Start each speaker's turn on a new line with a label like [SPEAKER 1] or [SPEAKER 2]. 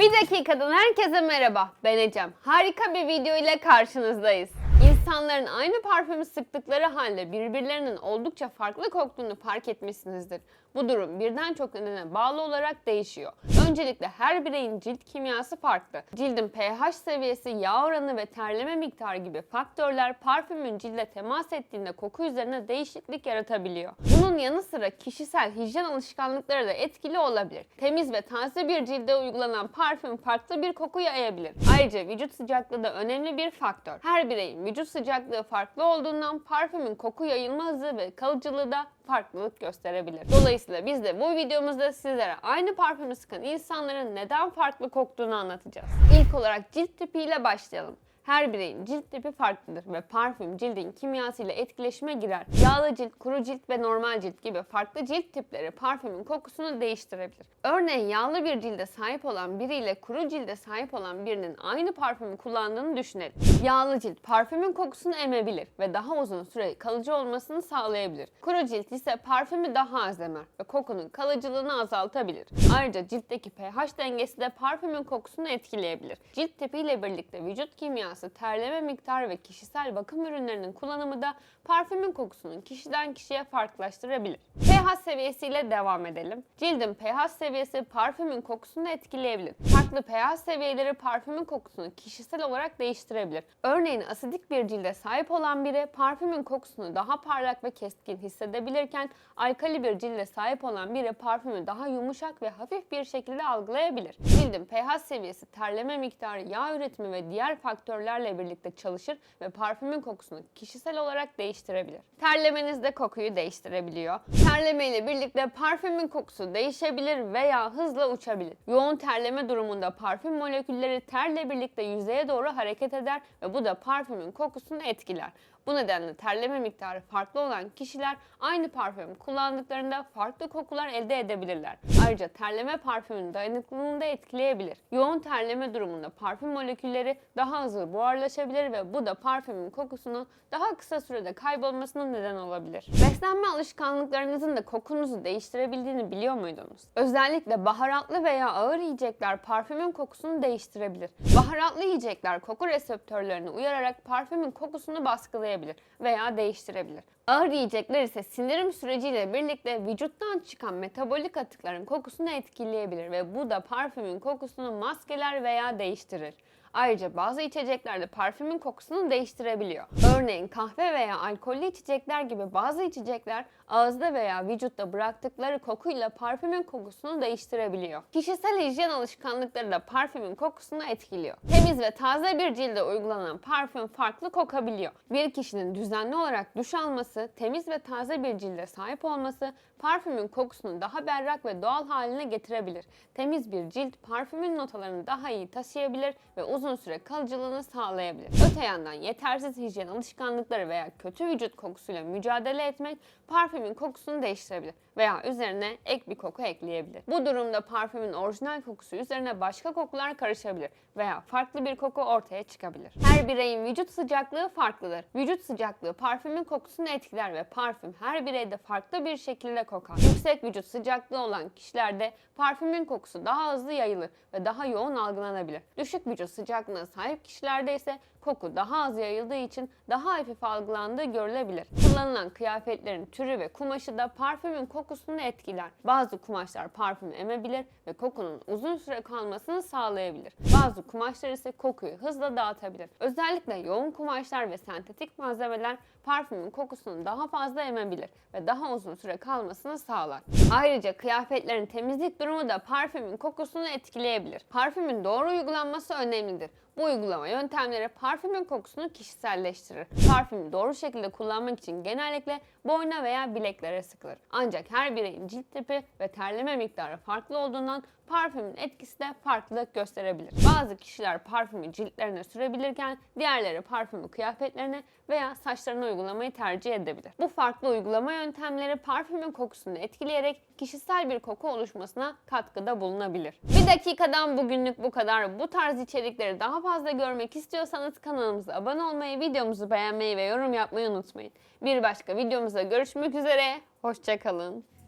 [SPEAKER 1] Bir dakikadan herkese merhaba. Ben Ecem. Harika bir video ile karşınızdayız. İnsanların aynı parfümü sıktıkları halde birbirlerinin oldukça farklı koktuğunu fark etmişsinizdir. Bu durum birden çok nedene bağlı olarak değişiyor. Öncelikle her bireyin cilt kimyası farklı. Cildin pH seviyesi, yağ oranı ve terleme miktarı gibi faktörler parfümün cilde temas ettiğinde koku üzerine değişiklik yaratabiliyor. Bunun yanı sıra kişisel hijyen alışkanlıkları da etkili olabilir. Temiz ve taze bir cilde uygulanan parfüm farklı bir koku yayabilir. Ayrıca vücut sıcaklığı da önemli bir faktör. Her bireyin vücut sıcaklığı farklı olduğundan parfümün koku yayılma hızı ve kalıcılığı da farklılık gösterebilir. Dolayısıyla biz de bu videomuzda sizlere aynı parfümü sıkan insanların neden farklı koktuğunu anlatacağız. İlk olarak cilt tipiyle başlayalım. Her bireyin cilt tipi farklıdır ve parfüm cildin kimyasıyla etkileşime girer. Yağlı cilt, kuru cilt ve normal cilt gibi farklı cilt tipleri parfümün kokusunu değiştirebilir. Örneğin yağlı bir cilde sahip olan biriyle kuru cilde sahip olan birinin aynı parfümü kullandığını düşünelim. Yağlı cilt parfümün kokusunu emebilir ve daha uzun süre kalıcı olmasını sağlayabilir. Kuru cilt ise parfümü daha az emer ve kokunun kalıcılığını azaltabilir. Ayrıca ciltteki pH dengesi de parfümün kokusunu etkileyebilir. Cilt tipiyle birlikte vücut kimyası, terleme miktarı ve kişisel bakım ürünlerinin kullanımı da parfümün kokusunun kişiden kişiye farklılaştırabilir. pH seviyesiyle devam edelim. Cildin pH seviyesi parfümün kokusunu etkileyebilir. Farklı pH seviyeleri parfümün kokusunu kişisel olarak değiştirebilir. Örneğin asidik bir cilde sahip olan biri parfümün kokusunu daha parlak ve keskin hissedebilirken alkali bir cilde sahip olan biri parfümü daha yumuşak ve hafif bir şekilde algılayabilir. Cildin pH seviyesi, terleme miktarı, yağ üretimi ve diğer faktörlerle birlikte çalışır ve parfümün kokusunu kişisel olarak değiştirebilir. Terlemeniz de kokuyu değiştirebiliyor. Terleme ile birlikte parfümün kokusu değişebilir veya hızla uçabilir. Yoğun terleme durumunda parfüm molekülleri terle birlikte yüzeye doğru hareket eder ve bu da parfümün kokusunu etkiler. Bu nedenle terleme miktarı farklı olan kişiler aynı parfüm kullandıklarında farklı kokular elde edebilirler. Ayrıca terleme parfümün dayanıklılığını da etkileyebilir. Yoğun terleme durumunda parfüm molekülleri daha hızlı buharlaşabilir ve bu da parfümün kokusunun daha kısa sürede kaybolmasına neden olabilir. Beslenme alışkanlıklarınızın da kokunuzu değiştirebildiğini biliyor muydunuz? Özellikle baharatlı veya ağır yiyecekler parfümün kokusunu değiştirebilir. Baharatlı yiyecekler koku reseptörlerini uyararak parfümün kokusunu baskılayabilir veya değiştirebilir. Ağır yiyecekler ise sindirim süreciyle birlikte vücuttan çıkan metabolik atıkların kokusunu etkileyebilir ve bu da parfümün kokusunu maskeler veya değiştirir. Ayrıca bazı içeceklerde parfümün kokusunu değiştirebiliyor. Örneğin kahve veya alkollü içecekler gibi bazı içecekler ağızda veya vücutta bıraktıkları kokuyla parfümün kokusunu değiştirebiliyor. Kişisel hijyen alışkanlıkları da parfümün kokusunu etkiliyor. Temiz ve taze bir cilde uygulanan parfüm farklı kokabiliyor. Bir kişinin düzenli olarak duş alması, temiz ve taze bir cilde sahip olması parfümün kokusunu daha berrak ve doğal haline getirebilir. Temiz bir cilt parfümün notalarını daha iyi taşıyabilir ve uzun süre kalıcılığını sağlayabilir. Öte yandan yetersiz hijyen alışkanlıkları veya kötü vücut kokusuyla mücadele etmek parfümün kokusunu değiştirebilir veya üzerine ek bir koku ekleyebilir. Bu durumda parfümün orijinal kokusu üzerine başka kokular karışabilir veya farklı bir koku ortaya çıkabilir. Her bireyin vücut sıcaklığı farklıdır. Vücut sıcaklığı parfümün kokusunu etkiler ve parfüm her bireyde farklı bir şekilde kokar. Yüksek vücut sıcaklığı olan kişilerde parfümün kokusu daha hızlı yayılır ve daha yoğun algılanabilir. Düşük vücut sıcaklığına sahip kişilerde ise koku daha az yayıldığı için daha hafif algılandığı görülebilir. Kullanılan kıyafetlerin türü ve kumaşı da parfümün kokusunu etkiler. Bazı kumaşlar parfümü emebilir ve kokunun uzun süre kalmasını sağlayabilir. Bazı kumaşlar ise kokuyu hızla dağıtabilir. Özellikle yoğun kumaşlar ve sentetik malzemeler parfümün kokusunu daha fazla emebilir ve daha uzun süre kalmasını sağlar. Ayrıca kıyafetlerin temizlik durumu da parfümün kokusunu etkileyebilir. Parfümün doğru uygulanması önemlidir. Bu uygulama yöntemleri parfümün kokusunu kişiselleştirir. Parfümü doğru şekilde kullanmak için genellikle boyna veya bileklere sıkılır. Ancak her bireyin cilt tipi ve terleme miktarı farklı olduğundan parfümün etkisi de farklılık gösterebilir. Bazı kişiler parfümü ciltlerine sürebilirken diğerleri parfümü kıyafetlerine veya saçlarına uygulamayı tercih edebilir. Bu farklı uygulama yöntemleri parfümün kokusunu etkileyerek kişisel bir koku oluşmasına katkıda bulunabilir. Bir dakikadan bugünlük bu kadar. Bu tarz içerikleri daha fazla görmek istiyorsanız kanalımıza abone olmayı, videomuzu beğenmeyi ve yorum yapmayı unutmayın. Bir başka videomuzda görüşmek üzere. Hoşçakalın.